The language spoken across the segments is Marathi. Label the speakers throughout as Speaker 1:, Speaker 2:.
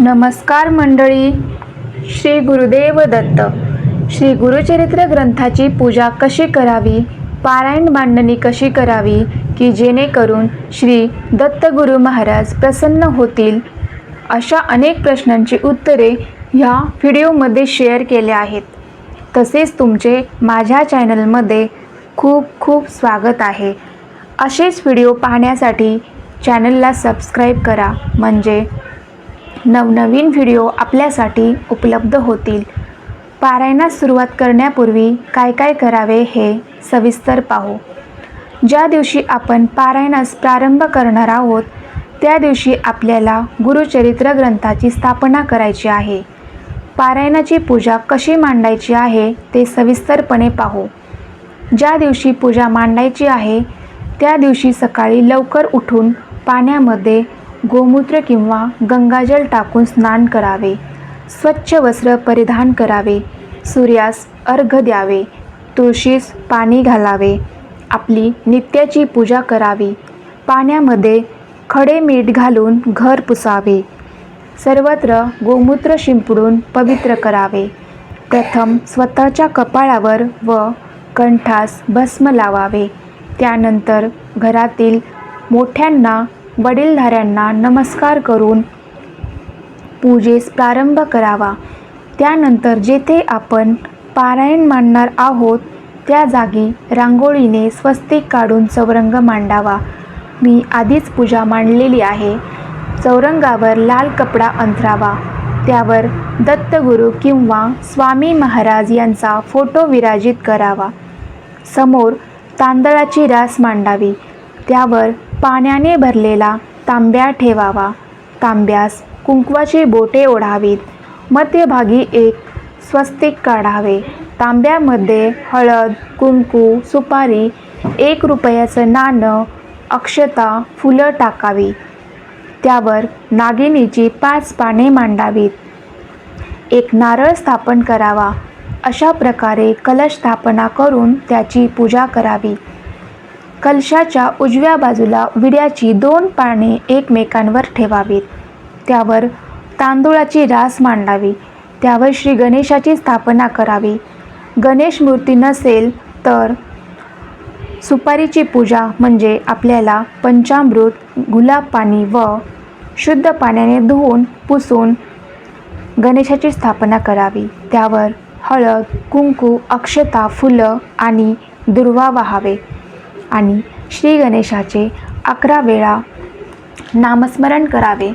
Speaker 1: नमस्कार मंडळी. श्री गुरुदेव दत्त. श्री गुरुचरित्र ग्रंथाची पूजा कशी करावी? पारायण मांडणी कशी करावी? की जेणेकरून श्री दत्तगुरु महाराज प्रसन्न होतील? अशा अनेक प्रश्नांची उत्तरे ह्या व्हिडिओमध्ये शेअर केले आहेत. तसेच तुमचे माझ्या चॅनलमध्ये खूप खूप स्वागत आहे. असेच व्हिडिओ पाहण्यासाठी चॅनलला सबस्क्राईब करा. म्हणजे नवनवीन व्हिडिओ आपल्यासाठी उपलब्ध होतील. पारायणास सुरुवात करण्यापूर्वी काय काय करावे हे सविस्तर पाहू. ज्या दिवशी आपण पारायणास प्रारंभ करणार आहोत त्या दिवशी आपल्याला गुरुचरित्र ग्रंथाची स्थापना करायची आहे. पारायणाची पूजा कशी मांडायची आहे ते सविस्तरपणे पाहू. ज्या दिवशी पूजा मांडायची आहे त्या दिवशी सकाळी लवकर उठून पाण्यामध्ये गोमूत्र किंवा गंगाजल टाकून स्नान करावे. स्वच्छ वस्त्र परिधान करावे. सूर्यास अर्घ द्यावे. तुळशीस पाणी घालावे. आपली नित्याची पूजा करावी. पाण्यामध्ये खडे मीठ घालून घर पुसावे. सर्वत्र गोमूत्र शिंपडून पवित्र करावे. प्रथम स्वतःच्या कपाळावर व कंठास भस्म लावावे. त्यानंतर घरातील मोठ्यांना वडीलधाऱ्यांना नमस्कार करून पूजेस प्रारंभ करावा. त्यानंतर जेथे आपण पारायण मांडणार आहोत त्या जागी रांगोळीने स्वस्तिक काढून चौरंग मांडावा. मी आधीच पूजा मांडलेली आहे. चौरंगावर लाल कपडा अंथरावा. त्यावर दत्तगुरू किंवा स्वामी महाराज यांचा फोटो विराजित करावा. समोर तांदळाची रास मांडावी. त्यावर पाण्याने भरलेला तांब्या ठेवावा. तांब्यास कुंकवाची बोटे ओढावीत. मध्यभागी एक स्वस्तिक काढावे. तांब्यामध्ये हळद कुंकू सुपारी एक रुपयाचं नाणं अक्षता फुलं टाकावी. त्यावर नागिनीची पाच पाने मांडावीत. एक नारळ स्थापन करावा. अशा प्रकारे कलश स्थापना करून त्याची पूजा करावी. कलशाच्या उजव्या बाजूला विड्याची दोन पाने एकमेकांवर ठेवावीत. त्यावर तांदूळाची रास मांडावी. त्यावर श्री गणेशाची स्थापना करावी. गणेश मूर्ती नसेल तर सुपारीची पूजा म्हणजे आपल्याला पंचामृत गुलाब पाणी व शुद्ध पाण्याने धुवून पुसून गणेशाची स्थापना करावी. त्यावर हळद कुंकू अक्षता फुलं आणि दुर्वा वाहावे. आणि श्री गणेशाचे अकरा वेळा नामस्मरण करावे.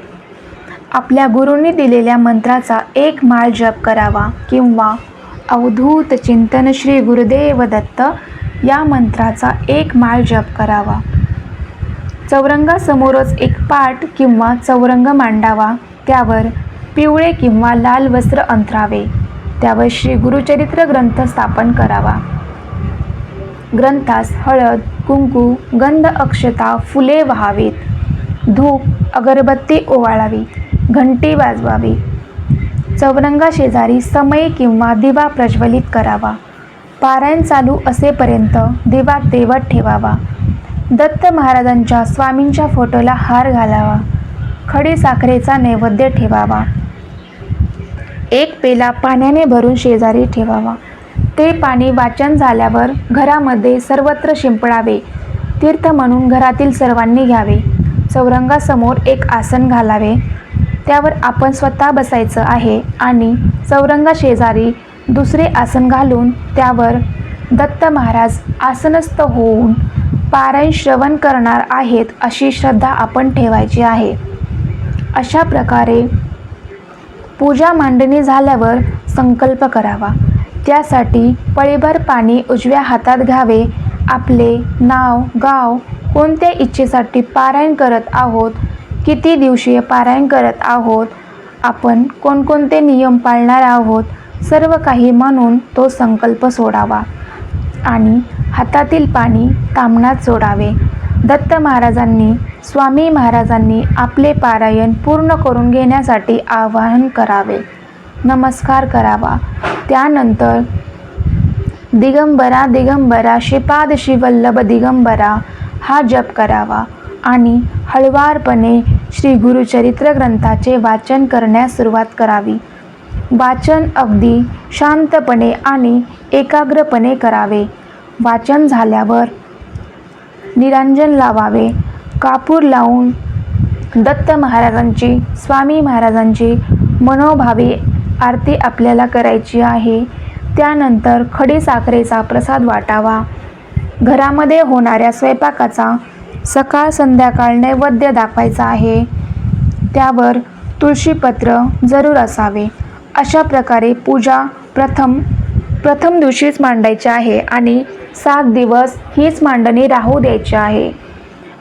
Speaker 1: आपल्या गुरूंनी दिलेल्या मंत्राचा एक माळ जप करावा किंवा अवधूत चिंतन श्री गुरुदेव दत्त या मंत्राचा एक माळ जप करावा. चौरंगासमोरच एक पाट किंवा चौरंग मांडावा त्यावर पिवळे किंवा लाल वस्त्र अंतरावे त्यावर श्री गुरुचरित्र ग्रंथ स्थापन करावा. ग्रंथास हळद कुंकू गंध अक्षता फुले वहावीत. धूप अगरबत्ती ओवाळावी घंटी वाजवावी. चौरंगा शेजारी समय किंवा दिवा प्रज्वलित करावा. पारायण चालू असेपर्यंत दिवा तेवत ठेवावा. दत्त महाराजांच्या स्वामींच्या फोटोला हार घालावा. खडी साखरेचा नैवेद्य ठेवावा. एक पेला पाण्याने भरून शेजारी ठेवावा. ते पाणी वाचन झाल्यावर घरामध्ये सर्वत्र शिंपडावे. तीर्थ म्हणून घरातील सर्वांनी घ्यावे. चौरंगासमोर एक आसन घालावे. त्यावर आपण स्वतः बसायचं आहे आणि चौरंगा शेजारी दुसरे आसन घालून त्यावर दत्त महाराज आसनस्थ होऊन पारायण श्रवण करणार आहेत अशी श्रद्धा आपण ठेवायची आहे. अशा प्रकारे पूजा मांडणी झाल्यावर संकल्प करावा. त्यासाठी पळीभर पाणी उजव्या हातात घ्यावे. आपले नाव गाव कोणत्या इच्छेसाठी पारायण करत आहोत? किती दिवशीय पारायण करत आहोत? आपण कोणकोणते नियम पाळणार आहोत? सर्व काही म्हणून तो संकल्प सोडावा आणि हातातील पाणी तामणात सोडावे. दत्त महाराजांनी स्वामी महाराजांनी आपले पारायण पूर्ण करून घेण्यासाठी आवाहन करावे. नमस्कार करावा. त्यानंतर दिगंबरा दिगंबरा श्रीपाद श्रीवल्लभ दिगंबरा हा जप करावा आणि हळवारपणे श्री गुरुचरित्र ग्रंथाचे वाचन करण्यास सुरुवात करावी. वाचन अगदी शांतपणे आणि एकाग्रपणे करावे. वाचन झाल्यावर निरांजन लावावे. कापूर लावून दत्त महाराजांची स्वामी महाराजांची मनोभावे आरती आपल्याला करायची आहे. त्यानंतर खडी साखरेचा प्रसाद वाटावा. घरामध्ये होणाऱ्या स्वयंपाकाचा सकाळ संध्याकाळ नैवेद्य दाखवायचा आहे. त्यावर तुळशीपत्र जरूर असावे. अशा प्रकारे पूजा प्रथम प्रथम दिवशीच मांडायची आहे आणि सात दिवस हीच मांडणी राहू द्यायची आहे.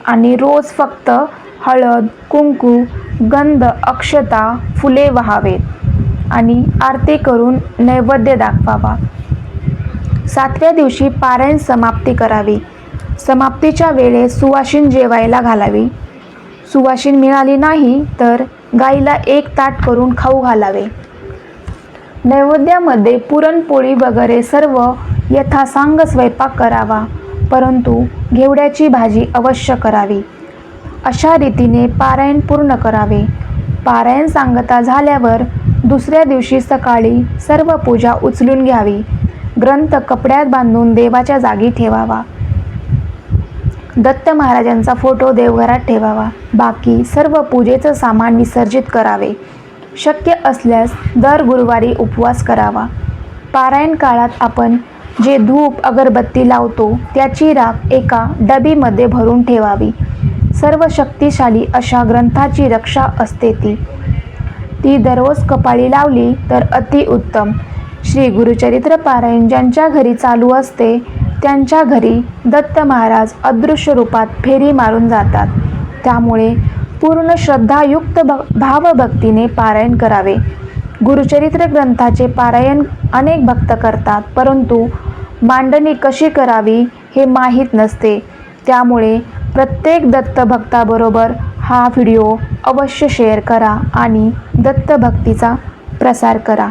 Speaker 1: आणि रोज फक्त हळद कुंकू गंध अक्षता फुले वहावेत. आणि आरती करून नैवेद्य दाखवावा. सातव्या दिवशी पारायण समाप्ती करावी. समाप्तीच्या वेळेस सुवासिन जेवायला घालावी. सुवासिन मिळाली नाही तर गाईला एक ताट करून खाऊ घालावे. नैवेद्यामध्ये पुरणपोळी वगैरे सर्व यथासांग स्वयंपाक करावा परंतु घेवड्याची भाजी अवश्य करावी. अशा रीतीने पारायण पूर्ण करावे. पारायण सांगता झाल्यावर दुसऱ्या दिवशी सकाळी सर्व पूजा उचलून घ्यावी. ग्रंथ कपड्यात बांधून देवाच्या जागी ठेवावा. दत्त महाराजांचा फोटो देवघरात ठेवावा. बाकी सर्व पूजेचं सामान विसर्जित करावे. शक्य असल्यास दर गुरुवारी उपवास करावा. पारायण काळात आपण जे धूप अगरबत्ती लावतो त्याची राख एका डबीमध्ये भरून ठेवावी. सर्व शक्तिशाली अशा ग्रंथाची रक्षा असते ती. ती दररोज कपाळी लावली तर अतिउत्तम श्री गुरुचरित्र पारायण ज्यांच्या घरी चालू असते त्यांच्या घरी दत्त महाराज अदृश्य रूपात फेरी मारून जातात. त्यामुळे पूर्ण श्रद्धायुक्त भ भावभक्तीने पारायण करावे. गुरुचरित्र ग्रंथाचे पारायण अनेक भक्त करतात परंतु मांडणी कशी करावी हे माहीत नसते. त्यामुळे प्रत्येक दत्तभक्ताबरोबर हा व्हिडिओ अवश्य शेअर करा आणि दत्तभक्तीचा प्रसार करा.